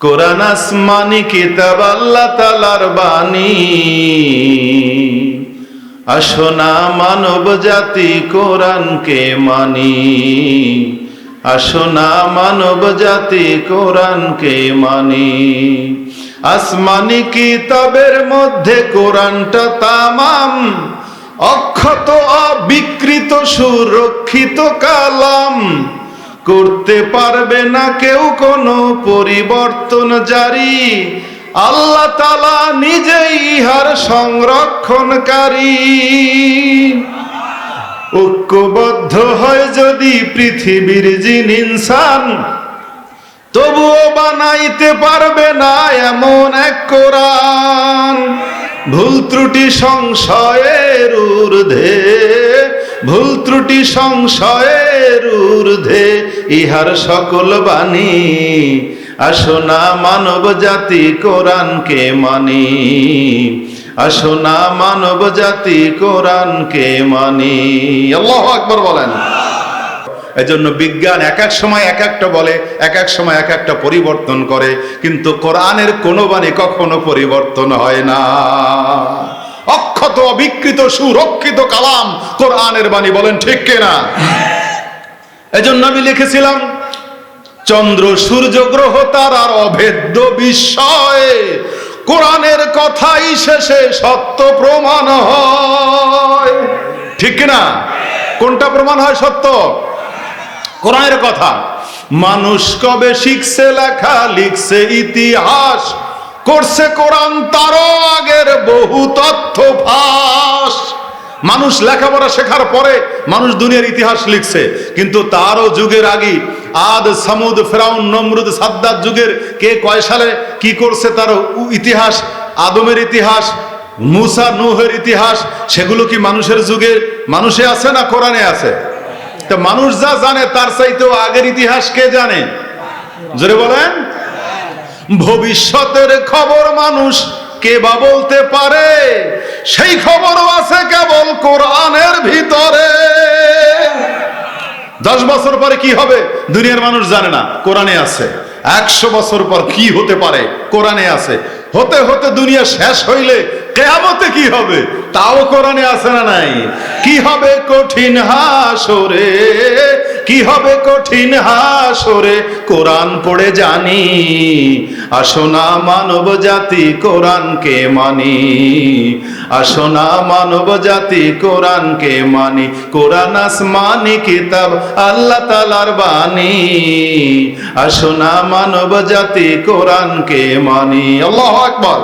কোরআন আসমানি কিতাব আল্লাহ তালার বাণী। আসো না মানব জাতি কোরআনকে মানি। আসো না মানব জাতি কোরআনকে মানি। আসমানি কিতাবের মধ্যে কোরআনটা তামাম। অক্ষত অবিকৃত সুরক্ষিত কালাম। করতে পারবে না কেউ কোনো পরিবর্তন জারি। আল্লাহ তালা নিজেই ইহার সংরক্ষণকারী। ঐক্যবদ্ধ হয় যদি পৃথিবীর জিন ইনসান, তবুও বানাইতে পারবে না এমন এক কোরআন। ভুল ত্রুটি সংশয়ের ঊর্ধ্বে। ভুল ত্রুটি সংশয়ের ঊর্ধ্বে ইহার সকল বাণী। আসো না মানব জাতি কোরআনকে মানি। আসো না মানব জাতি কোরআনকে মানি। আল্লাহ আকবর বলেন। এজন্য বিজ্ঞান এক এক সময় এক একটা বলে, এক এক সময় এক একটা পরিবর্তন করে, কিন্তু কোরআনের কোনো বাণী কখনো পরিবর্তন হয় না। অক্ষত, অবিকৃত, সুরক্ষিত কালাম কোরআনের বাণী বলেন, ঠিক কিনা? এজন্য আমি লিখেছিলাম, চন্দ্র, সূর্য, গ্রহ তারার অভেদ্য বিস্ময়ে। কোরআনের কথাই শেষে সত্য প্রমাণ হয়। ঠিক না কোনটা প্রমাণ হয় সত্য? কোরআনের কথা। মানুষ কবে শিখছে, লেখা, লিখছে ইতিহাস করছে কোরআন, তারও আগের বহু তথ্য ফাঁস। মানুষ লেখাপড়া শেখার পরে মানুষ দুনিয়ার ইতিহাস লিখছে, কিন্তু তারও যুগের আগে আদ, সামুদ, ফেরাউন, নমরুদ সাদ্দার যুগের কে কয় সালে কি করছে তার ইতিহাস, আদমের ইতিহাস, মুসা, নুহের ইতিহাস, সেগুলো কি মানুষের যুগে মানুষে আছে না কোরআনে আছে? তা মানুষ যা জানে তার চাইতেও আগের ইতিহাস কে জানে? জোরে বলেন। ভবিষ্যতের খবর মানুষ কে বা বলতে পারে? সেই খবরও আছে কেবল কোরআনের ভিতরে। দশ বছর পরে কি হবে? দুনিয়ার মানুষ জানে না, কোরআনে আছে। একশো বছর পর কি হতে পারে? কোরআনে আছে। হতে হতে দুনিয়া শেষ হইলে কেয়ামতে কি হবে? তাও কোরআনে আছে না নাই? কি হবে কঠিন হাসরে? কি হবে কঠিন হাসরে? কোরআন পড়ে জানি। আসো না মানব জাতি কোরআনকে মানি। আসো না মানব জাতি কোরআনকে মানি। কোরআন আসমানি কিতাব আল্লাহ তালার বাণী। আসো না মানব জাতি কোরআনকে মানি। আল্লাহ আকবর।